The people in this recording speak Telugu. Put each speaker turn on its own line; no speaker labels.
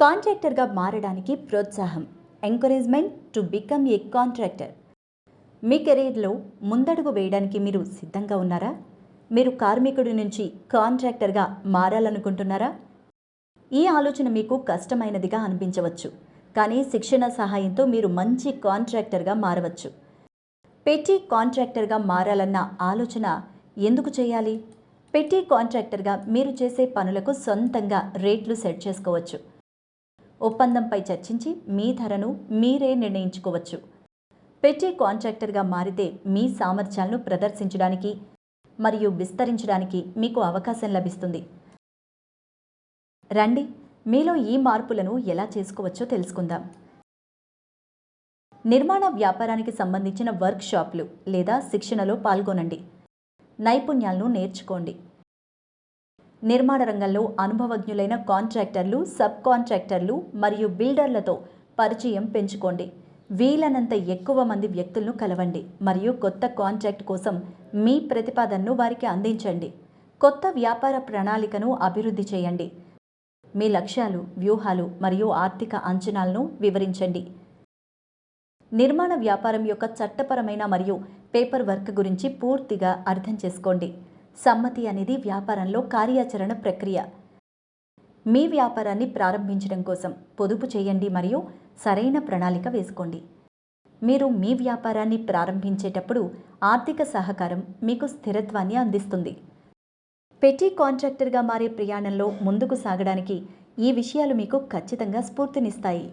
కాంట్రాక్టర్గా మారడానికి ప్రోత్సాహం encouragement to become a contractor మీ కెరీర్లో ముందడుగు వేయడానికి మీరు సిద్ధంగా ఉన్నారా? మీరు కార్మికుడి నుంచి కాంట్రాక్టర్గా మారాలనుకుంటున్నారా? ఈ ఆలోచన మీకు కష్టమైనదిగా అనిపించవచ్చు కానీ శిక్షణ సహాయంతో మీరు మంచి కాంట్రాక్టర్గా మారవచ్చు. పెట్టి కాంట్రాక్టర్గా మారాలన్న ఆలోచన ఎందుకు చేయాలి? పెట్టి కాంట్రాక్టర్గా మీరు చేసే పనులకు సొంతంగా రేట్లు సెట్ చేసుకోవచ్చు. ఒప్పందంపై చర్చించి మీ ధరను మీరే నిర్ణయించుకోవచ్చు. పెట్టి కాంట్రాక్టర్గా మారితే మీ సామర్థ్యాలను ప్రదర్శించడానికి మరియు విస్తరించడానికి మీకు అవకాశం లభిస్తుంది. రండి మీలో ఈ మార్పులను ఎలా చేసుకోవచ్చో తెలుసుకుందాం. నిర్మాణ వ్యాపారానికి సంబంధించిన వర్క్షాప్లు లేదా శిక్షణలో పాల్గొనండి. నైపుణ్యాలను నేర్చుకోండి. నిర్మాణ రంగంలో అనుభవజ్ఞులైన కాంట్రాక్టర్లు సబ్ కాంట్రాక్టర్లు మరియు బిల్డర్లతో పరిచయం పెంచుకోండి. వీలైనంత ఎక్కువ మంది వ్యక్తులను కలవండి మరియు కొత్త కాంట్రాక్ట్ కోసం మీ ప్రతిపాదనను వారికి అందించండి. కొత్త వ్యాపార ప్రణాళికను అభివృద్ధి చేయండి. మీ లక్ష్యాలు వ్యూహాలు మరియు ఆర్థిక అంచనాలను వివరించండి. నిర్మాణ వ్యాపారం యొక్క చట్టపరమైన మరియు పేపర్ వర్క్ గురించి పూర్తిగా అర్థం చేసుకోండి. సమ్మతి అనేది వ్యాపారంలో కార్యాచరణ ప్రక్రియ. మీ వ్యాపారాన్ని ప్రారంభించడం కోసం పొదుపు చేయండి మరియు సరైన ప్రణాళిక వేసుకోండి. మీరు మీ వ్యాపారాన్ని ప్రారంభించేటప్పుడు ఆర్థిక సహకారం మీకు స్థిరత్వాన్ని అందిస్తుంది. పెట్టి కాంట్రాక్టర్గా మారే ప్రయాణంలో ముందుకు సాగడానికి ఈ విషయాలు మీకు ఖచ్చితంగా స్ఫూర్తినిస్తాయి.